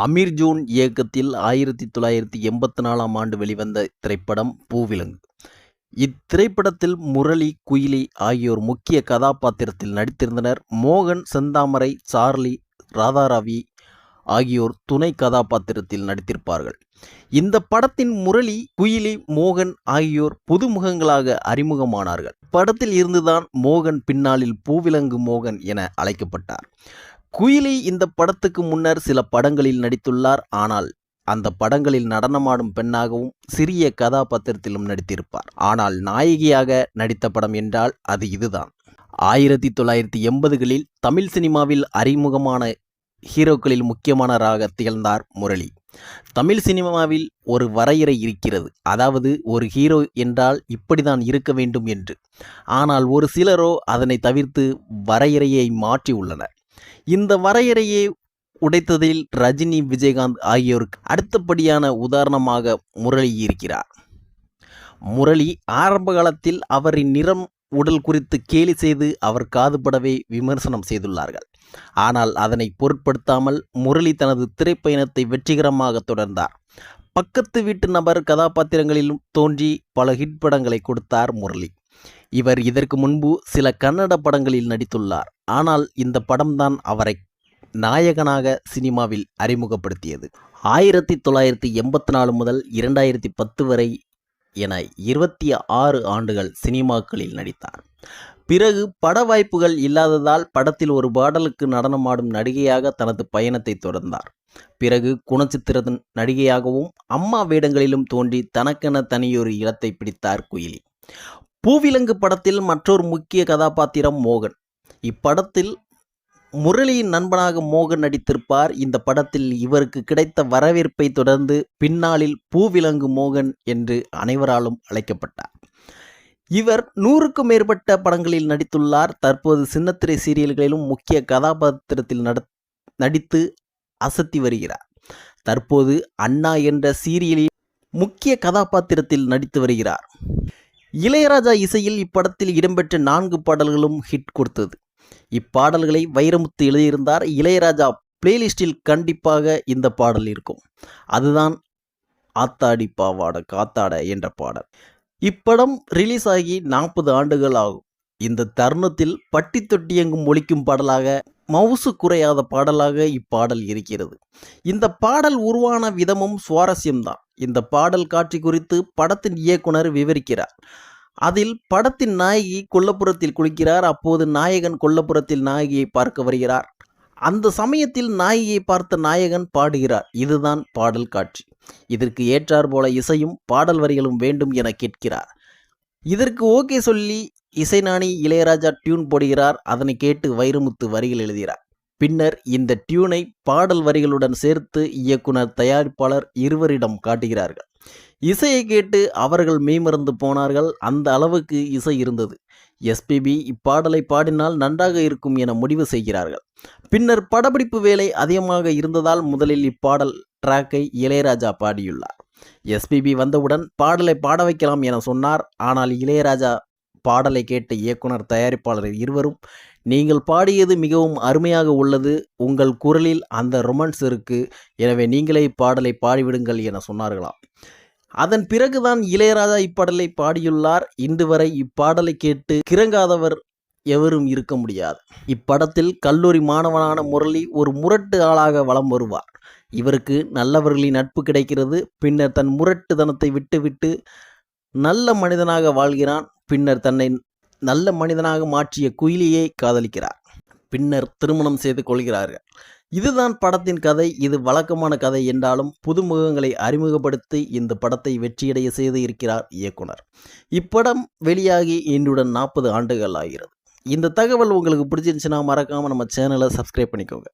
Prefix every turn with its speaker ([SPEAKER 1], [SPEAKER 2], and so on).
[SPEAKER 1] Amir June இயக்கத்தில் ஆயிரத்தி தொள்ளாயிரத்தி எண்பத்தி நாலாம் ஆண்டு வெளிவந்த திரைப்படம் பூவிலங்கு. இத்திரைப்படத்தில் முரளி குயிலி ஆகியோர் முக்கிய கதாபாத்திரத்தில் நடித்திருந்தனர். மோகன் செந்தாமரை சார்லி ராதாரவி ஆகியோர் துணை கதாபாத்திரத்தில் நடித்திருப்பார்கள். இந்த படத்தின் முரளி குயிலி மோகன் ஆகியோர் புதுமுகங்களாக அறிமுகமானார்கள். படத்தில் இருந்துதான் மோகன் பின்னாளில் பூவிலங்கு மோகன் என அழைக்கப்பட்டார். குயிலி இந்த படத்துக்கு முன்னர் சில படங்களில் நடித்துள்ளார். ஆனால் அந்த படங்களில் நடனமாடும் பெண்ணாகவும் சிறிய கதாபாத்திரத்திலும் நடித்திருப்பார். ஆனால் நாயகியாக நடித்த படம் என்றால் அது இதுதான். ஆயிரத்தி தொள்ளாயிரத்தி எண்பதுகளில் தமிழ் சினிமாவில் அறிமுகமான ஹீரோக்களில் முக்கியமானவராக திகழ்ந்தார் முரளி. தமிழ் சினிமாவில் ஒரு வரையறை இருக்கிறது. அதாவது ஒரு ஹீரோ என்றால் இப்படிதான் இருக்க வேண்டும் என்று. ஆனால் ஒரு சிலரோ அதனை தவிர்த்து வரையறையை மாற்றி உள்ளனர் இந்த வரையறையை உடைத்ததில் ரஜினி விஜயகாந்த் ஆகியோருக்கு அடுத்தபடியான உதாரணமாக முரளி இருக்கிறார். முரளி ஆரம்ப காலத்தில் அவரின் நிறம் உடல் குறித்து கேலி செய்து அவர் காதுபடவே விமர்சனம் செய்துள்ளார்கள். ஆனால் அதனை பொருட்படுத்தாமல் முரளி தனது திரைப்பயணத்தை வெற்றிகரமாக தொடர்ந்தார். பக்கத்து வீட்டு நபர் கதாபாத்திரங்களிலும் தோன்றி பல ஹிட் படங்களை கொடுத்தார் முரளி. இவர் இதற்கு முன்பு சில கன்னட படங்களில் நடித்துள்ளார். ஆனால் இந்த படம்தான் அவரை நாயகனாக சினிமாவில் அறிமுகப்படுத்தியது. ஆயிரத்தி தொள்ளாயிரத்தி எண்பத்தி நாலு முதல் இரண்டாயிரத்தி பத்து வரை என இருபத்தி ஆறு ஆண்டுகள் சினிமாக்களில் நடித்தார். பிறகு பட வாய்ப்புகள் இல்லாததால் படத்தில் ஒரு பாடலுக்கு நடனமாடும் நடிகையாக தனது பயணத்தை தொடர்ந்தார். பிறகு குணச்சித்திர நடிகையாகவும் அம்மா வேடங்களிலும் தோன்றி தனக்கென தனியொரு இடத்தை பிடித்தார் குயிலி. பூவிலங்கு படத்தில் மற்றொரு முக்கிய கதாபாத்திரம் மோகன். இப்படத்தில் முரளியின் நண்பனாக மோகன் நடித்திருப்பார். இந்த படத்தில் இவருக்கு கிடைத்த வரவேற்பை தொடர்ந்து பின்னாளில் பூவிலங்கு மோகன் என்று அனைவராலும் அழைக்கப்பட்டார். இவர் நூறுக்கும் மேற்பட்ட படங்களில் நடித்துள்ளார். தற்போது சின்னத்திரை சீரியல்களிலும் முக்கிய கதாபாத்திரத்தில் நடித்து அசத்தி வருகிறார். தற்போது அண்ணா என்ற சீரியலில் முக்கிய கதாபாத்திரத்தில் நடித்து வருகிறார். இளையராஜா இசையில் இப்படத்தில் இடம்பெற்ற நான்கு பாடல்களும் ஹிட் கொடுத்தது. இப்பாடல்களை வைரமுத்து எழுதியிருந்தார். இளையராஜா பிளேலிஸ்டில் கண்டிப்பாக இந்த பாடல் இருக்கும். அதுதான் ஆத்தாடி பாவாட காத்தாட என்ற பாடல். இப்படம் ரிலீஸ் ஆகி நாற்பது ஆண்டுகள் ஆகும். இந்த தருணத்தில் பட்டி தொட்டியெங்கும் ஒழிக்கும் பாடலாக மவுசு குறையாத பாடலாக இப்பாடல் இருக்கிறது. இந்த பாடல் உருவான விதமும் சுவாரஸ்யம்தான். இந்த பாடல் காட்சி குறித்து படத்தின் இயக்குனர் விவரிக்கிறார். அதில் படத்தின் நாயகி கொல்லப்புறத்தில் குளிக்கிறார். அப்போது நாயகன் கொல்லப்புறத்தில் நாயகியை பார்க்க வருகிறார். அந்த சமயத்தில் நாயகியை பார்த்த நாயகன் பாடுகிறார். இதுதான் பாடல் காட்சி. இதற்கு ஏற்றார் போல இசையும் பாடல் வரிகளும் வேண்டும் என கேட்கிறார். இதற்கு ஓகே சொல்லி இசைநாணி இளையராஜா டியூன் போடுகிறார். அதனை கேட்டு வைரமுத்து வரிகள் எழுதுகிறார். பின்னர் இந்த டியூனை பாடல் வரிகளுடன் சேர்த்து இயக்குனர் தயாரிப்பாளர் இருவரிடம் காட்டுகிறார்கள். இசையை கேட்டு அவர்கள் மெய்மறந்து போனார்கள். அந்த அளவுக்கு இசை இருந்தது. எஸ்பிபி இப்பாடலை பாடினால் நன்றாக இருக்கும் என முடிவு செய்கிறார்கள். பின்னர் படப்பிடிப்பு வேலை அதிகமாக இருந்ததால் முதலில் இப்பாடல் ட்ராக்கை இளையராஜா பாடியுள்ளார். எஸ்பிபி வந்தவுடன் பாடலை பாட வைக்கலாம் என சொன்னார். ஆனால் இளையராஜா பாடலை கேட்ட இயக்குனர் தயாரிப்பாளர் இருவரும் நீங்கள் பாடியது மிகவும் அருமையாக உள்ளது. உங்கள் குரலில் அந்த ரொமான்ஸ் இருக்கு. எனவே நீங்களே இப்பாடலை பாடிவிடுங்கள் என சொன்னார்களாம். அதன் பிறகுதான் இளையராஜா இப்பாடலை பாடியுள்ளார். இன்று வரை இப்பாடலை கேட்டு கிறங்காதவர் எவரும் இருக்க முடியாது. இப்படத்தில் கல்லூரி மாணவனான முரளி ஒரு முரட்டு ஆளாக வலம் வருவார். இவருக்கு நல்லவர்களின் நட்பு கிடைக்கிறது. பின்னர் தன் முரட்டுத்தனத்தை விட்டுவிட்டு நல்ல மனிதனாக வாழ்கிறான். பின்னர் தன்னை நல்ல மனிதனாக மாற்றிய குயிலியை காதலிக்கிறார். பின்னர் திருமணம் செய்து கொள்கிறார்கள். இதுதான் படத்தின் கதை. இது வழக்கமான கதை என்றாலும் புதுமுகங்களை அறிமுகப்படுத்தி இந்த படத்தை வெற்றியடைய செய்து இருக்கிறார் இயக்குனர். இப்படம் வெளியாகி இன்றுடன் நாற்பது ஆண்டுகள் ஆகிறது. இந்த தகவல் உங்களுக்கு பிடிச்சிருந்துச்சுன்னா மறக்காமல் நம்ம சேனலை சப்ஸ்கிரைப் பண்ணிக்கோங்க.